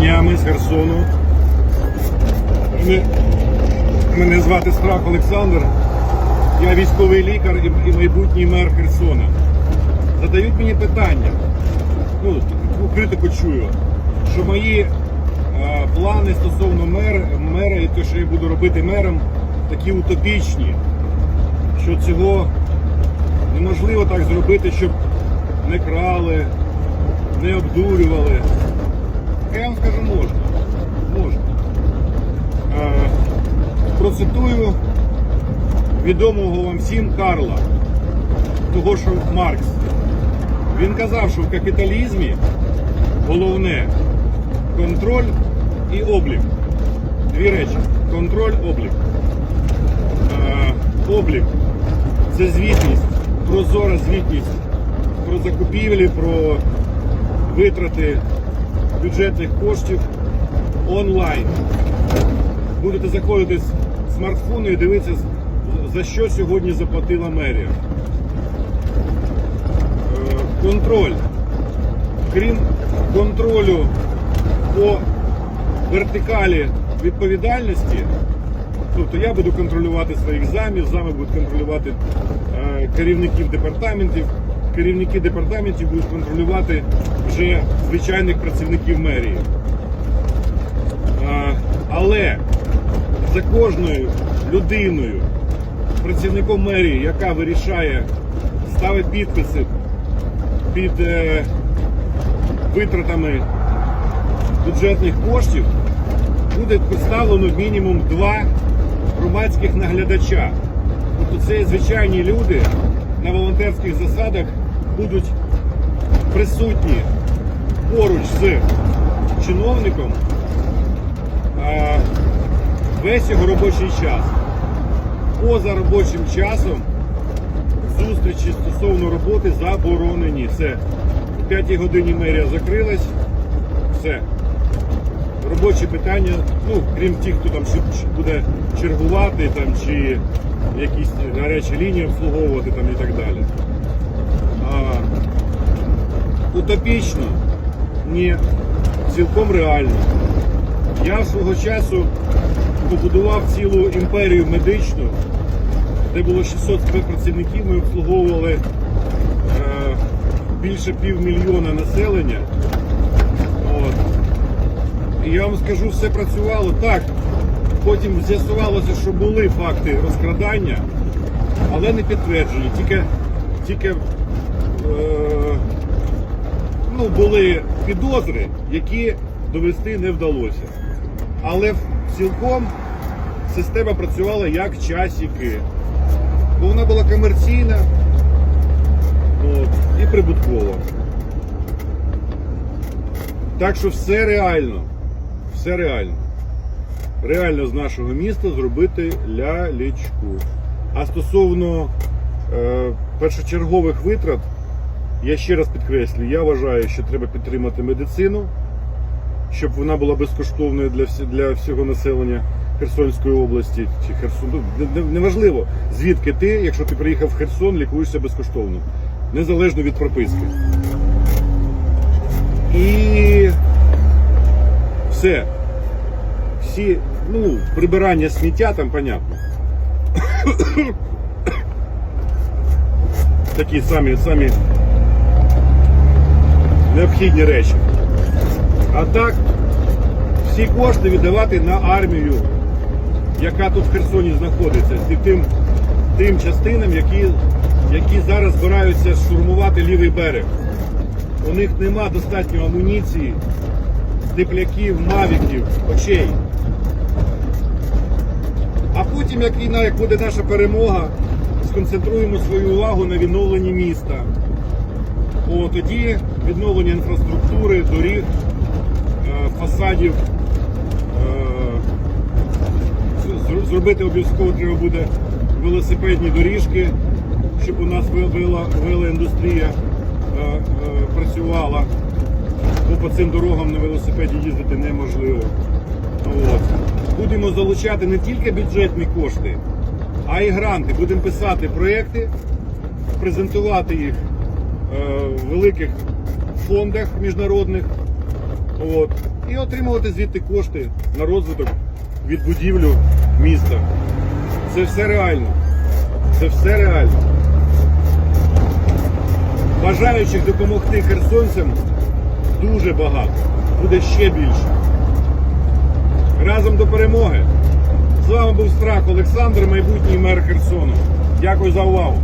дня, ми з Херсону. Мене, звати Страх Олександр. Я військовий лікар і, майбутній мер Херсона. Задають мені питання. Ну, критику чую, що мої е, плани стосовно мер, мера і те, що я буду робити мером, такі утопічні, що цього неможливо так зробити, щоб не крали, не обдурювали. Я вам скажу, можна. Можна. Е, процитую відомого вам всім Карла, того, що Маркс. Він казав, що в капіталізмі головне контроль і облік. Дві речі. Контроль, облік. Е, облік це звітність, прозора звітність про закупівлі, про витрати бюджетних коштів онлайн. Будете заходити з смартфону і дивитися, за що сьогодні заплатила мерія. Е, Контроль. Крім контролю по вертикалі відповідальності, тобто я буду контролювати своїх замів, зами будуть контролювати е, керівників департаментів, керівники департаментів будуть контролювати вже звичайних працівників мерії. Але за кожною людиною, працівником мерії, яка вирішає, ставить підписи під е, витратами бюджетних коштів, буде поставлено мінімум два громадських наглядача. Тобто це звичайні люди на волонтерських засадах будуть присутні поруч з чиновником весь його робочий час. Поза робочим часом зустрічі стосовно роботи заборонені. Все. О 5 годині мерія закрилась. Все. Робочі питання, ну, крім тих, хто там буде чергувати там, чи якісь гарячі лінії обслуговувати там, і так далі. Утопічно? Ні. Цілком реально. Я свого часу побудував цілу імперію медичну, де було 600 спецпрацівників, ми обслуговували е, більше півмільйона населення. От. І я вам скажу, все працювало так. Потім з'ясувалося, що були факти розкрадання, але не підтверджені. Тільки, тільки ну, були підозри, які довести не вдалося. Але цілком система працювала як часики. Бо вона була комерційна от, і прибуткова. Так що все реально. Все реально. Реально з нашого міста зробити лялечку. А стосовно е, першочергових витрат, я ще раз підкреслюю, я вважаю, що треба підтримати медицину, щоб вона була безкоштовною для, всі- для всього населення Херсонської області чи Херсон. ну, не- не- Неважливо, звідки ти, якщо ти приїхав в Херсон, лікуєшся безкоштовно, незалежно від прописки. І все. Всі, ну, прибирання сміття там, понятно. Такі самі, самі необхідні речі. А так, всі кошти віддавати на армію, яка тут в Херсоні знаходиться, і тим, тим частинам, які, які зараз збираються штурмувати лівий берег. У них нема достатньо амуніції, тепляків, мавіків, очей. А потім, як війна, як буде наша перемога, сконцентруємо свою увагу на відновленні міста. О, тоді відновлення інфраструктури, доріг, е, фасадів. е, Зробити обов'язково треба буде велосипедні доріжки, щоб у нас велоіндустрія е, працювала. Бо по цим дорогам на велосипеді їздити неможливо. От. Будемо залучати не тільки бюджетні кошти, а й гранти. Будемо писати проєкти, презентувати їх в великих фондах міжнародних. От. і отримувати звідти кошти на розвиток від будівлю міста. Це все реально. Це все реально. Бажаючих допомогти херсонцям дуже багато. Буде ще більше. Разом до перемоги. З вами був Страх Олександр, майбутній мер Херсону. Дякую за увагу.